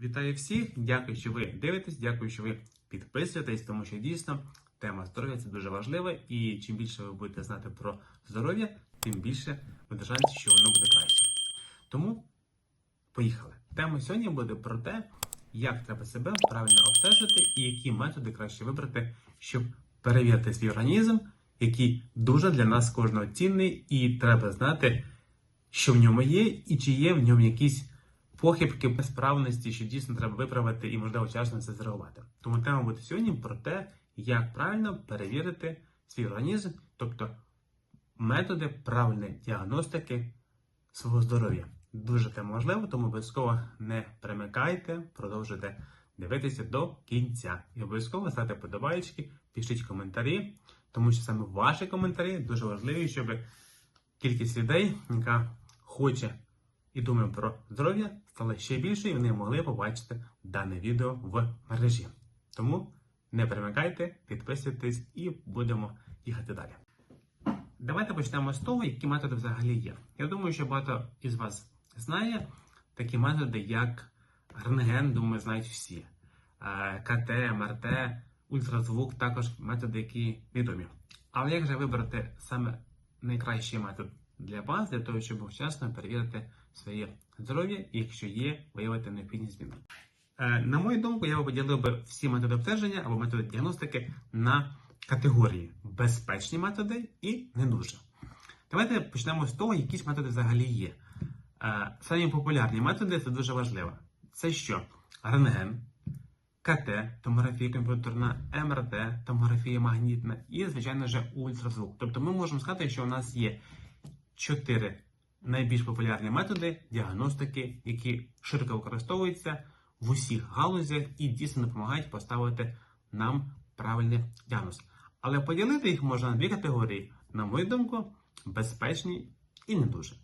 Вітаю всіх! Дякую, що ви дивитесь, дякую, що ви підписуєтесь, тому що дійсно тема здоров'я це дуже важлива, і чим більше ви будете знати про здоров'я, тим більше шансів, що воно буде краще. Тому поїхали. Тема сьогодні буде про те, як треба себе правильно обстежити і які методи краще вибрати, щоб перевірити свій організм, який дуже для нас кожного цінний, і треба знати, що в ньому є, і чи є в ньому якісь похибки, безправності, що дійсно треба виправити і, можливо, вчасно це зреагувати. Тому тема буде сьогодні про те, як правильно перевірити свій організм, тобто методи правильної діагностики свого здоров'я. Дуже тема важлива, тому обов'язково не примикайте, продовжуйте дивитися до кінця. І обов'язково ставте подобаєчки, пишіть коментарі, тому що саме ваші коментарі дуже важливі, щоб кількість людей, яка хоче і думає про здоров'я, стала ще більше, і вони могли побачити дане відео в мережі. Тому не примикайте, підписуйтесь і будемо їхати далі. Давайте почнемо з того, які методи взагалі є. Я думаю, що багато із вас знає такі методи, як рентген, думаю, знають всі. Е, КТ, МРТ, ультразвук також методи, які відомі. Але як же вибрати саме найкращий метод для вас, для того, щоб вчасно перевірити своє здоров'я, і якщо є, виявити необхідні зміни? Е, На мою думку, я би поділив би всі методи обстеження або методи діагностики на категорії безпечні методи і не дуже. Давайте почнемо з того, які ж методи взагалі є. Е, Самі популярні методи це дуже важливо. Це що? Рентген, КТ, томографія комп'ютерна, МРТ, томографія магнітна і, звичайно ж, ультразвук. Тобто ми можемо сказати, що у нас є чотири найбільш популярні методи діагностики, які широко використовуються в усіх галузях і дійсно допомагають поставити нам правильний діагноз. Але поділити їх можна на дві категорії, на мою думку, безпечні і не дуже.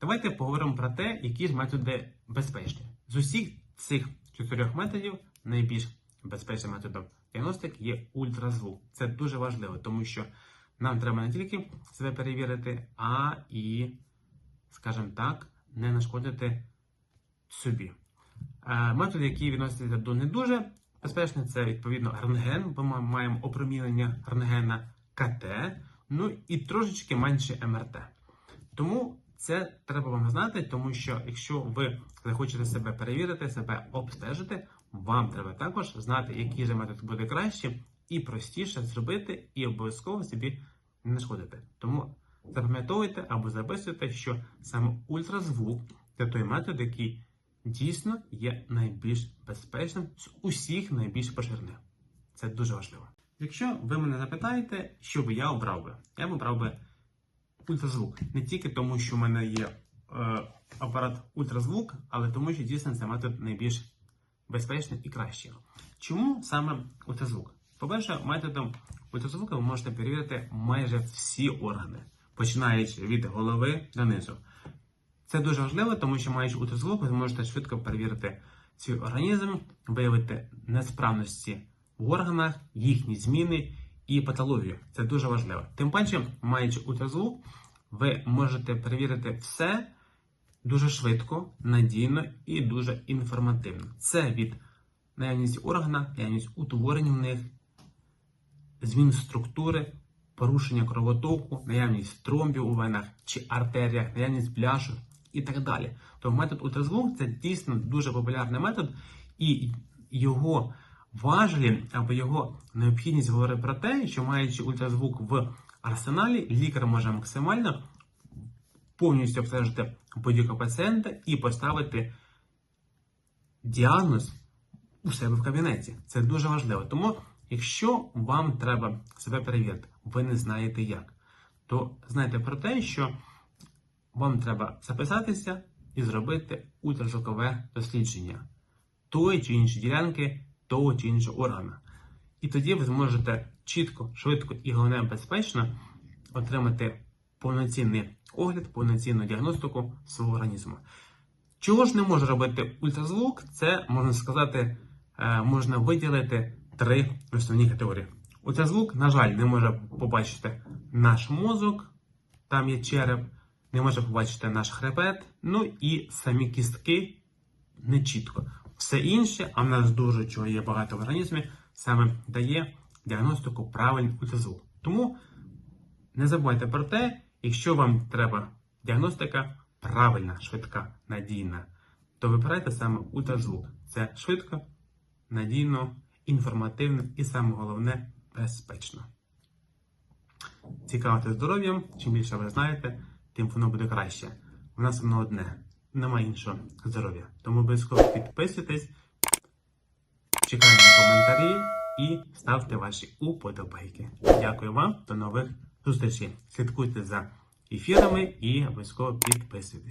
Давайте поговоримо про те, які ж методи безпечні. З усіх цих чотирьох методів найбільш безпечним методом діагностики є ультразвук. Це дуже важливо, тому що нам треба не тільки себе перевірити, а і, скажімо так, не нашкодити собі. Е, Методи, які відносяться до не дуже безпечних, це відповідно рентген, бо ми маємо опромінення рентгена КТ, ну і трошечки менше МРТ. Тому це треба вам знати, тому що якщо ви захочете себе перевірити, себе обстежити, вам треба також знати, який же метод буде краще і простіше зробити, і обов'язково собі не нашкодити. Тому запам'ятовуйте або записуйте, що саме ультразвук це той метод, який дійсно є найбільш безпечним з усіх найбільш поширених. Це дуже важливо. Якщо ви мене запитаєте, що би я обрав би, я б обрав би ультразвук. Не тільки тому, що в мене є е, апарат ультразвук, але тому, що дійсно це метод найбільш безпечний і кращий. Чому саме ультразвук? По-перше, методом ультразвука ви можете перевірити майже всі органи, починаючи від голови донизу. Це дуже важливо, тому що маючи ультразвук, ви можете швидко перевірити свій організм, виявити несправності в органах, їхні зміни і патологію. Це дуже важливо. Тим паче, маючи ультразвук, ви можете перевірити все дуже швидко, надійно і дуже інформативно. Це від наявність органа, наявність утворень в них, змін структури, порушення кровотоку, наявність тромбів у венах чи артеріях, наявність бляшок і так далі. Тому метод ультразвук це дійсно дуже популярний метод, і його важелі або його необхідність говорить про те, що маючи ультразвук в арсеналі, лікар може максимально повністю обстежити будь-якого пацієнта і поставити діагноз у себе в кабінеті. Це дуже важливо. Тому, якщо вам треба себе перевірити, ви не знаєте як, то знайте про те, що вам треба записатися і зробити ультразвукове дослідження тої чи іншої ділянки того чи іншого органа. І тоді ви зможете чітко, швидко і головне безпечно отримати повноцінний огляд, повноцінну діагностику свого організму. Чого ж не може робити ультразвук? Це можна сказати, е, можна виділити три основні категорії. Ультразвук, на жаль, не може побачити наш мозок, там є череп, не може побачити наш хребет, ну і самі кістки не чітко. Все інше, а в нас дуже чого є багато в організмі, саме дає діагностику правильний ультразвук. Тому не забувайте про те, якщо вам треба діагностика правильна, швидка, надійна, то вибирайте саме ультразвук. Це швидко, надійно, інформативно і саме головне безпечно. Цікавте здоров'ям, чим більше ви знаєте, тим воно буде краще. У нас воно одне, немає іншого здоров'я. Тому обов'язково підписуйтесь, чекаю на коментарі і ставте ваші уподобайки. Дякую вам, до нових зустрічей. Слідкуйте за ефірами і обов'язково підписуйтесь.